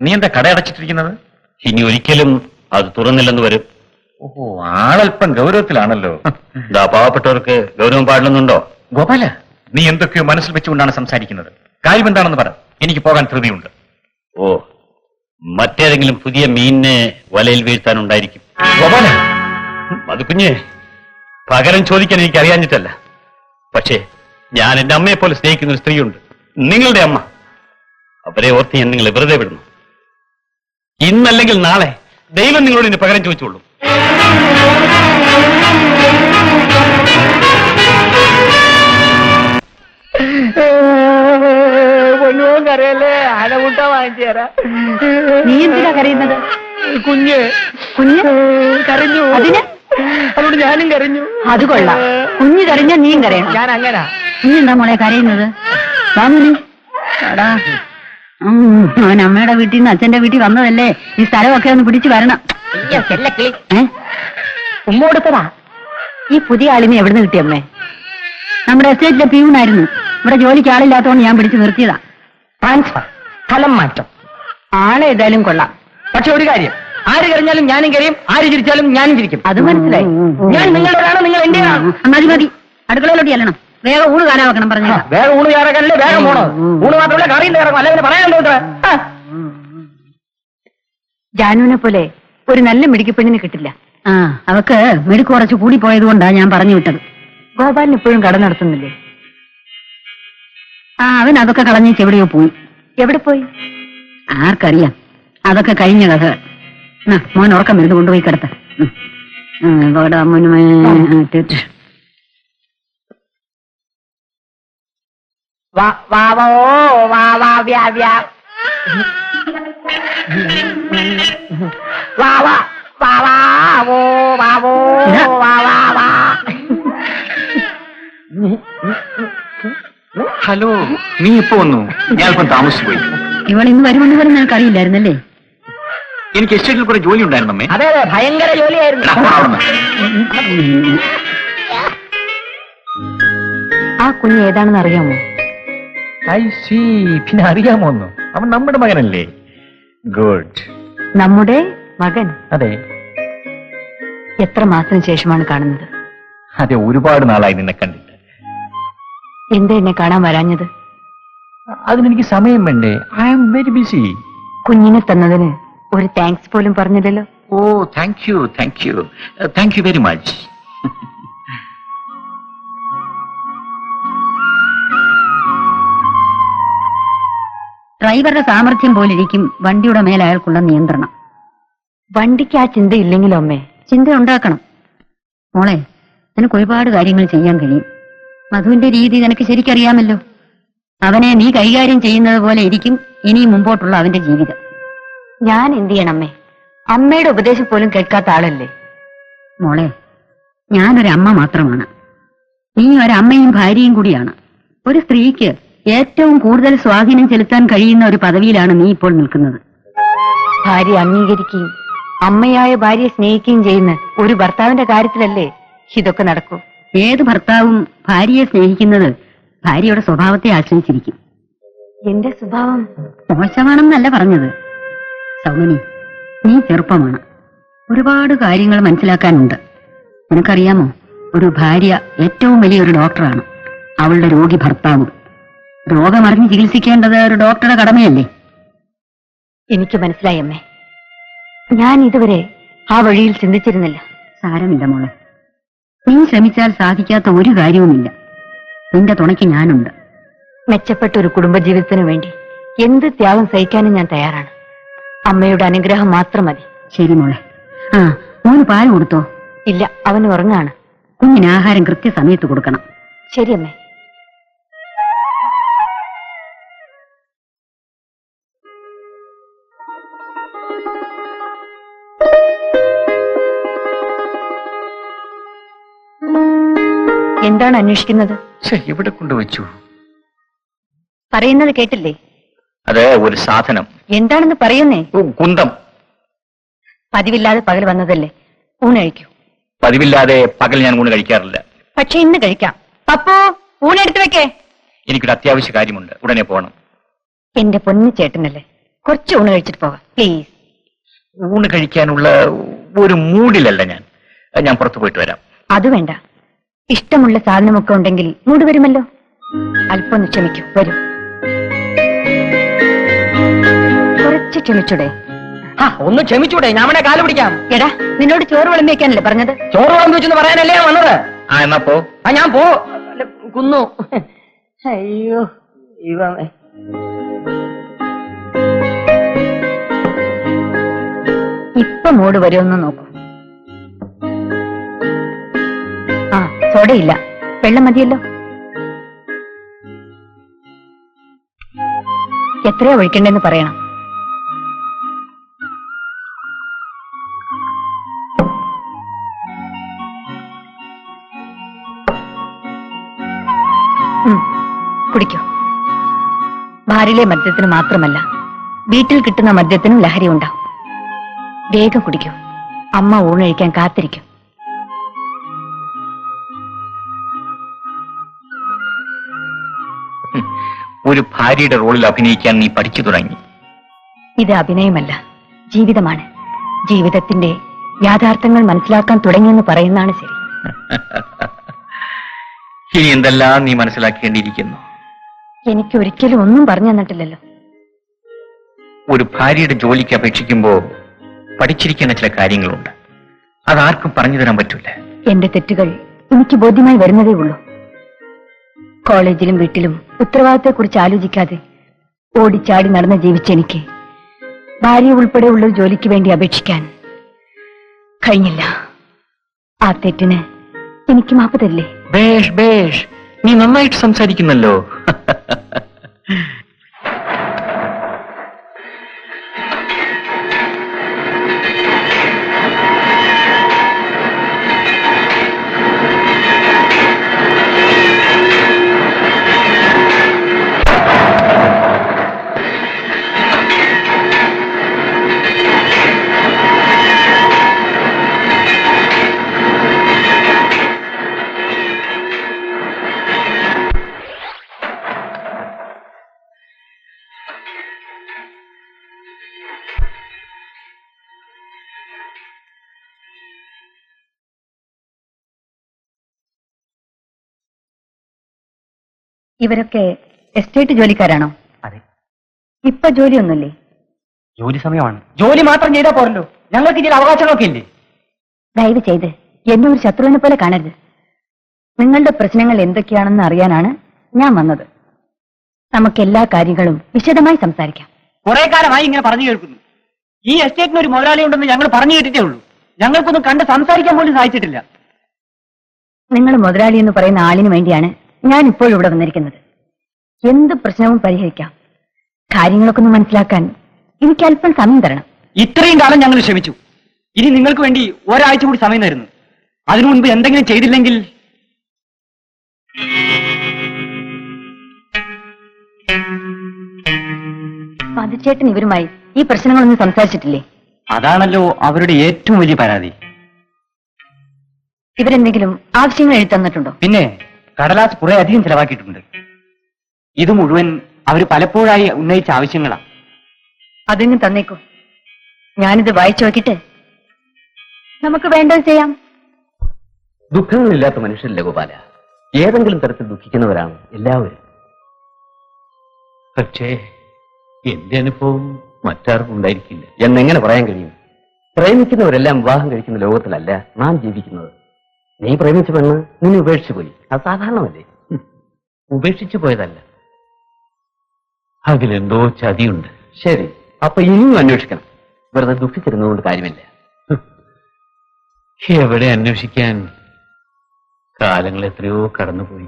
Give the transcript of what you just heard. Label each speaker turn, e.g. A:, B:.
A: നീ എന്താ കട അടച്ചിട്ടിരിക്കുന്നത്?
B: ഇനി ഒരിക്കലും അത് തുറന്നില്ലെന്ന് വരും.
A: ഓഹോ ആളല്പം ഗൗരവത്തിലാണല്ലോ.
B: ഇതാ പാവപ്പെട്ടവർക്ക് ഗൗരവം പാടില്ലെന്നുണ്ടോ?
A: ഗോപാല നീ എന്തൊക്കെയോ മനസ്സിൽ വെച്ചുകൊണ്ടാണ് സംസാരിക്കുന്നത്. കാര്യം എന്താണെന്ന് പറ. എനിക്ക് പോകാൻ ധൃതിയുണ്ട്.
B: ഓ മറ്റേതെങ്കിലും പുതിയ മീനിനെ വലയിൽ വീഴ്ത്താനുണ്ടായിരിക്കും.
A: ഗോപാല.
B: അത് കുഞ്ഞെ പകരം ചോദിക്കാൻ എനിക്ക് അറിയാഞ്ഞിട്ടല്ല. പക്ഷേ ഞാൻ എന്റെ അമ്മയെ പോലെ സ്നേഹിക്കുന്ന ഒരു സ്ത്രീയുണ്ട്. നിങ്ങളുടെ അമ്മ. അവരെ ഓർത്ത് ഞാൻ നിങ്ങളെ വെറുതെ വിടുന്നു ഇന്നല്ലെങ്കിൽ നാളെ ദൈവം നിങ്ങളോട് ഇനി പകരം ചോദിച്ചോളൂ.
C: പൊന്നുപോകും കരയല്ലേ ആനമുട്ട വാങ്ങിച്ചു തരാം.
D: നീ എന്തിനാ കരയുന്നത്?
C: കുഞ്ഞ്.
D: കുഞ്ഞ്?
C: കരഞ്ഞു.
D: അതിന്?
C: അതുകൊണ്ട് ഞാനും കരഞ്ഞു.
D: അത് കൊള്ളാം. കുഞ്ഞ് കരഞ്ഞാ നീയും കരയണം.
C: ഞാൻ അങ്ങനാ
D: നീ എന്താ മോളെ കരയുന്നത്? വാമുനി എടാ അവൻ അമ്മയുടെ വീട്ടിൽ നിന്ന് അച്ഛന്റെ വീട്ടിൽ വന്നതല്ലേ? ഈ സ്ഥലമൊക്കെ ഒന്ന് പിടിച്ചു വരണം. ഉമ്മ കൊടുത്തതാ. ഈ പുതിയ ആളിനെ എവിടുന്ന് കിട്ടിയമ്മേ നമ്മുടെ എസ്റ്റേറ്റിലെ പ്യൂണായിരുന്നു. ഇവിടെ ജോലിക്ക് ആളില്ലാത്തതുകൊണ്ട് ഞാൻ പിടിച്ചു നിർത്തിയതാ.
C: ട്രാൻസ്ഫർ സ്ഥലം മാറ്റം.
D: ആളെ ഏതായാലും കൊള്ളാം.
C: പക്ഷെ ഒരു കാര്യം. ആര് കരഞ്ഞാലും ഞാനും കരയും. ആര് ചിരിച്ചാലും ഞാനും ചിരിക്കും.
D: അത് മനസ്സിലായി.
C: ഞാൻ നിങ്ങളുടെ നിങ്ങൾ എന്റെ
D: മതി മതി. അടുക്കളയിലോട്ട് ചെല്ലണം. വേഗം ഊണ് കാണാൻ വെക്കണം പറഞ്ഞു
C: വേഗം ഊണ് കയറാനല്ലേ വേഗം പോണോ ഊണ് മാത്രമല്ല കറിയും കയറണം അല്ലെ പറയാൻ തോന്നുക
D: ജാനുവിനെ പോലെ ഒരു നല്ല മിടുക്കി പെണ്ണിന് കിട്ടില്ല. ആ അവക്ക് മിടുക്ക് കുറച്ച് കൂടി പോയത് കൊണ്ടാ ഞാൻ പറഞ്ഞു വിട്ടത്. ഗോപാലിന് ഇപ്പോഴും കട നടത്തുന്നില്ലേ? ആ അവൻ അതൊക്കെ കളഞ്ഞേച്ച് എവിടെയോ പോയി. എവിടെ പോയി? ആർക്കറിയാം. അതൊക്കെ കഴിഞ്ഞ കഥകൾ എന്നാ, മോൻ ഉറക്കം മരുന്ന് കൊണ്ടുപോയി കിടത്ത. ഇവിടെ മോനുമേ ഇട്ടിട്ട്.
C: വാ വ്യാ വ്യാ.
A: ഹലോ നീ ഇപ്പൊ വന്നു? ഞാൻ അല്പം താമസിച്ചു പോയി
D: ഇവൾ ഇന്ന് വരുമെന്ന് പോലും നിനക്ക് അറിയില്ലായിരുന്നല്ലേ
A: എനിക്ക് എസ്റ്റേറ്റിൽ കുറെ ജോലി ഉണ്ടായിരുന്നു അമ്മേ.
C: അതെ അതെ ഭയങ്കര ജോലിയായിരുന്നു.
A: എടാ, അവിടുന്ന്.
D: ആ കുഞ്ഞ് ഏതാണെന്ന് അറിയാമോ?
A: I സീ പിന്നെ അറിയാമോ ഒന്നും? അവൻ നമ്മുടെ മകനല്ലേ? ഗുഡ്.
D: നമ്മുടെ മകൻ.
A: അതെ.
D: എത്ര മാസത്തിന് ശേഷമാണ് കാണുന്നത്?
A: അതെ ഒരുപാട് നാളായി നിന്നെ കണ്ടിട്ട്.
D: എന്താ എന്നെ കാണാൻ വരാഞ്ഞത്?
A: അതിനെനിക്ക് സമയം വേണ്ടേ? ഐ ആം വെരി ബിസി
D: കുഞ്ഞിനെ തന്നതിന് ഒരു താങ്ക്സ് പോലും പറഞ്ഞില്ലല്ലോ.
A: ഓ thank you thank you thank you very much
D: ഡ്രൈവറുടെ സാമർഥ്യം പോലിരിക്കും വണ്ടിയുടെ മേൽ അയാൾക്കുള്ള നിയന്ത്രണം. വണ്ടിക്ക് ആ ചിന്ത ഇല്ലെങ്കിലോ അമ്മേ? ചിന്ത ഉണ്ടാക്കണം. മോളെ നിനക്ക് ഒരുപാട് കാര്യങ്ങൾ ചെയ്യാൻ കഴിയും. മധുവിന്റെ രീതി നിനക്ക് ശരിക്കറിയാമല്ലോ. അവനെ നീ കൈകാര്യം ചെയ്യുന്നത് പോലെ ഇരിക്കും ഇനി മുമ്പോട്ടുള്ള അവന്റെ ജീവിതം. ഞാൻ എന്ത് ചെയ്യണം അമ്മേ? അമ്മയുടെ ഉപദേശം പോലും കേൾക്കാത്ത ആളല്ലേ? മോളെ ഞാനൊരമ്മ മാത്രമാണ്. നീ ഒരമ്മയും ഭാര്യയും കൂടിയാണ്. ഒരു സ്ത്രീക്ക് ഏറ്റവും കൂടുതൽ സ്വാധീനം ചെലുത്താൻ കഴിയുന്ന ഒരു പദവിയിലാണ് നീ ഇപ്പോൾ നിൽക്കുന്നത്. ഭാര്യ അംഗീകരിക്കുകയും അമ്മയായ ഭാര്യയെ സ്നേഹിക്കുകയും ചെയ്യുന്ന ഒരു ഭർത്താവിന്റെ കാര്യത്തിലല്ലേ ഇതൊക്കെ നടക്കൂ? ഏത് ഭർത്താവും ഭാര്യയെ സ്നേഹിക്കുന്നത് ഭാര്യയുടെ സ്വഭാവത്തെ ആശ്രയിച്ചിരിക്കും. എന്റെ സ്വഭാവം? മോശമാണെന്നല്ല പറഞ്ഞത്. സൗമനി നീ ചെറുപ്പമാണ്. ഒരുപാട് കാര്യങ്ങൾ മനസ്സിലാക്കാനുണ്ട്. നിനക്കറിയാമോ? ഒരു ഭാര്യ ഏറ്റവും വലിയൊരു ഡോക്ടറാണ്. അവളുടെ രോഗി ഭർത്താവും. രോഗമറിഞ്ഞ് ചികിത്സിക്കേണ്ടത് ഒരു ഡോക്ടറുടെ കടമയല്ലേ? എനിക്ക് മനസ്സിലായി അമ്മേ. ഞാൻ ഇതുവരെ ആ വഴിയിൽ ചിന്തിച്ചിരുന്നില്ല. സാരമില്ല മോളെ. നീ ശ്രമിച്ചാൽ സാധിക്കാത്ത ഒരു കാര്യവുമില്ല. നിന്റെ തുണയ്ക്ക് ഞാനുണ്ട്. മെച്ചപ്പെട്ട ഒരു കുടുംബജീവിതത്തിനു വേണ്ടി എന്ത് ത്യാഗം സഹിക്കാനും ഞാൻ തയ്യാറാണ്. അമ്മയുടെ അനുഗ്രഹം മാത്രം മതി. ശരി മോളെ. ആ മോന് പാൽ കൊടുത്തോ? ഇല്ല അവൻ ഉറങ്ങാണ്. കുഞ്ഞിന് ആഹാരം കൃത്യസമയത്ത് കൊടുക്കണം. ശരി അമ്മേ. എന്താണ് അന്വേഷിക്കുന്നത്?
A: എവിടെ കൊണ്ടുവച്ചു?
D: പറയുന്നത് കേട്ടില്ലേ?
A: അതെ ഒരു സാധനം.
D: എന്താണെന്ന് പറയുന്നേ?
A: കുന്തം.
D: പതിവില്ലാതെ പകൽ വന്നതല്ലേ? ഊണ് കഴിക്കൂ.
A: പതിവില്ലാതെ പകൽ ഞാൻ ഊണ് കഴിക്കാറില്ല.
D: പക്ഷെ ഇന്ന് കഴിക്കാം. പപ്പു ഊണെടുത്ത് വെക്കേ.
A: എനിക്കൊരു അത്യാവശ്യ കാര്യമുണ്ട്. ഉടനെ പോകണം
D: എന്റെ പൊന്നു ചേട്ടനല്ലേ?
E: കുറച്ച് ഊണ് കഴിച്ചിട്ട് പോവാ പ്ലീസ്.
A: ഊണ് കഴിക്കാനുള്ള ഒരു മൂഡിലല്ല ഞാൻ. ഞാൻ പുറത്തു പോയിട്ട് വരാം.
E: അത് വേണ്ട. ഇഷ്ടമുള്ള സാധനമൊക്കെ ഉണ്ടെങ്കിൽ മൂട് വരുമല്ലോ. അല്പം ക്ഷമിക്കൂ വരും. കുറച്ച് ക്ഷമിച്ചൂടെ.
C: ആ ഒന്ന് ക്ഷമിച്ചൂടെ ഞാൻ അവനെ കാൽ പിടിക്കാം.
E: എടാ നിന്നോട് ചോറ് വിളമ്പി വെക്കാനല്ലേ പറഞ്ഞത്?
C: ചോറ് വിളമ്പി വെച്ചെന്ന് പറയാനല്ലേ ഞാൻ വന്നത്?
A: ആ എന്നാ പോ.
C: ആ ഞാൻ പോ. അല്ല, കുന്നു. അയ്യോ ഇവമേ
E: ഇപ്പൊ മൂട് വരുമെന്ന് നോക്കൂ. സോഡയില്ല. വെള്ളം മതിയല്ലോ. എത്രയാ ഒഴിക്കണ്ടെന്ന് പറയണം. കുടിക്കൂ. ഭാര്യയിലെ മദ്യത്തിന് മാത്രമല്ല വീട്ടിൽ കിട്ടുന്ന മദ്യത്തിനും ലഹരി ഉണ്ടാവും വേഗം കുടിക്കൂ. അമ്മ ഊണഴിക്കാൻ കാത്തിരിക്കും.
A: ഒരു ഭാര്യയുടെ റോളിൽ അഭിനയിക്കാൻ നീ പഠിച്ചു തുടങ്ങി.
E: ഇത് അഭിനയമല്ല ജീവിതമാണ്. ജീവിതത്തിന്റെ യാഥാർത്ഥ്യങ്ങൾ മനസ്സിലാക്കാൻ തുടങ്ങിയെന്ന് പറയുന്നതാണ് ശരി.
A: ഇനി എന്തെല്ലാം നീ മനസ്സിലാക്കേണ്ടിയിരിക്കുന്നു?
E: എനിക്ക് ഒരിക്കലും ഒന്നും പറഞ്ഞു തന്നിട്ടില്ലല്ലോ.
A: ഒരു ഭാര്യയുടെ ജോലിക്ക് അപേക്ഷിക്കുമ്പോ പഠിച്ചിരിക്കുന്ന ചില കാര്യങ്ങളുണ്ട്. അതാർക്കും പറഞ്ഞു തരാൻ പറ്റൂല.
E: എന്റെ തെറ്റുകൾ എനിക്ക് ബോധ്യമായി വരുന്നതേ ഉള്ളൂ. കോളേജിലും വീട്ടിലും ഉത്തരവാദിത്തത്തെക്കുറിച്ച് ആലോചിക്കാതെ ഓടിച്ചാടി നടന്ന് ജീവിച്ച എനിക്ക് ഭാര്യ ഉൾപ്പെടെയുള്ള ഒരു ജോലിക്ക് വേണ്ടി അപേക്ഷിക്കാൻ കഴിഞ്ഞില്ല. ആ തെറ്റിന് എനിക്ക് മാപ്പ്
A: ബേഷ് ബേഷ് നീ നന്നായിട്ട് സംസാരിക്കുന്നല്ലോ.
E: ഇവരൊക്കെ എസ്റ്റേറ്റ് ജോലിക്കാരാണോ?
C: അതെ.
E: ഇപ്പൊ ജോലിയൊന്നുമില്ലേ?
C: ജോലി സമയമാണ്. ജോലി മാത്രം ചെയ്താൽ പോരല്ലോ. ഞങ്ങൾക്ക് ഇതിൽ അവകാശങ്ങളൊക്കെ ഇല്ലേ?
E: ദയവ് ചെയ്ത് എന്നെ ഒരു ശത്രുവിനെ പോലെ കാണരുത്. നിങ്ങളുടെ പ്രശ്നങ്ങൾ എന്തൊക്കെയാണെന്ന് അറിയാനാണ് ഞാൻ വന്നത്. നമുക്ക് എല്ലാ കാര്യങ്ങളും വിശദമായി സംസാരിക്കാം.
C: കുറെ കാലമായി ഇങ്ങനെ പറഞ്ഞു കേൾക്കുന്നു. ഈ എസ്റ്റേറ്റിന് ഒരു മുതലാളി ഉണ്ടെന്ന് ഞങ്ങൾ പറഞ്ഞു കേട്ടിട്ടേ ഉള്ളൂ. ഞങ്ങൾക്കൊന്നും കണ്ട് സംസാരിക്കാൻ പോലും സാധിച്ചിട്ടില്ല.
E: നിങ്ങൾ മുതലാളി എന്ന് പറയുന്ന ആളിന് വേണ്ടിയാണ് ഞാൻ ഇപ്പോൾ ഇവിടെ വന്നിരിക്കുന്നത്. എന്ത് പ്രശ്നവും പരിഹരിക്കാം. കാര്യങ്ങളൊക്കെ ഒന്ന് മനസ്സിലാക്കാൻ എനിക്ക് അല്പം സമയം തരണം.
C: ഇത്രയും കാലം ഞങ്ങൾ ക്ഷമിച്ചു. ഇനി നിങ്ങൾക്ക് വേണ്ടി ഒരാഴ്ച കൂടി സമയം തരുന്നു. അതിനു മുൻപ് എന്തെങ്കിലും ചെയ്തില്ലെങ്കിൽ?
E: മധുചേട്ടൻ ഇവരുമായി ഈ പ്രശ്നങ്ങളൊന്നും സംസാരിച്ചിട്ടില്ലേ?
C: അതാണല്ലോ അവരുടെ ഏറ്റവും വലിയ പരാതി.
E: ഇവരെന്തെങ്കിലും ആവശ്യങ്ങൾ എഴുതി തന്നിട്ടുണ്ടോ?
C: പിന്നെ? കടലാസ് കുറെ അധികം ചെലവാക്കിയിട്ടുണ്ട്. ഇത് മുഴുവൻ അവർ പലപ്പോഴായി ഉന്നയിച്ച ആവശ്യങ്ങളാ.
E: അതിങ്ങ് തന്നേക്കൂ. ഞാനിത് വായിച്ചു നോക്കിട്ട് നമുക്ക് വേണ്ടത് ചെയ്യാം.
F: ദുഃഖങ്ങളില്ലാത്ത മനുഷ്യരില്ല ഗോപാല? ഏതെങ്കിലും തരത്തിൽ ദുഃഖിക്കുന്നവരാണ് എല്ലാവരും. പക്ഷേ എന്റെ അനുഭവം മറ്റാർക്കും ഉണ്ടായിരിക്കില്ല. എന്നെങ്ങനെ പറയാൻ കഴിയും? പ്രേമിക്കുന്നവരെല്ലാം വിവാഹം കഴിക്കുന്ന ലോകത്തിലല്ല നാം ജീവിക്കുന്നത്. നീ പ്രേമിച്ച പെണ്ണ് നിന്നെ ഉപേക്ഷിച്ചു പോയി. അത് സാധാരണമല്ലേ. ഉപേക്ഷിച്ചു പോയതല്ല. അതിലെന്തോ ചതിയുണ്ട്. ശരി അപ്പൊ ഇനിയും അന്വേഷിക്കണം. വെറുതെ ദുഃഖിച്ചിരുന്നതുകൊണ്ട് കാര്യമില്ല. എവിടെ അന്വേഷിക്കാൻ? കാലങ്ങൾ എത്രയോ കടന്നുപോയി.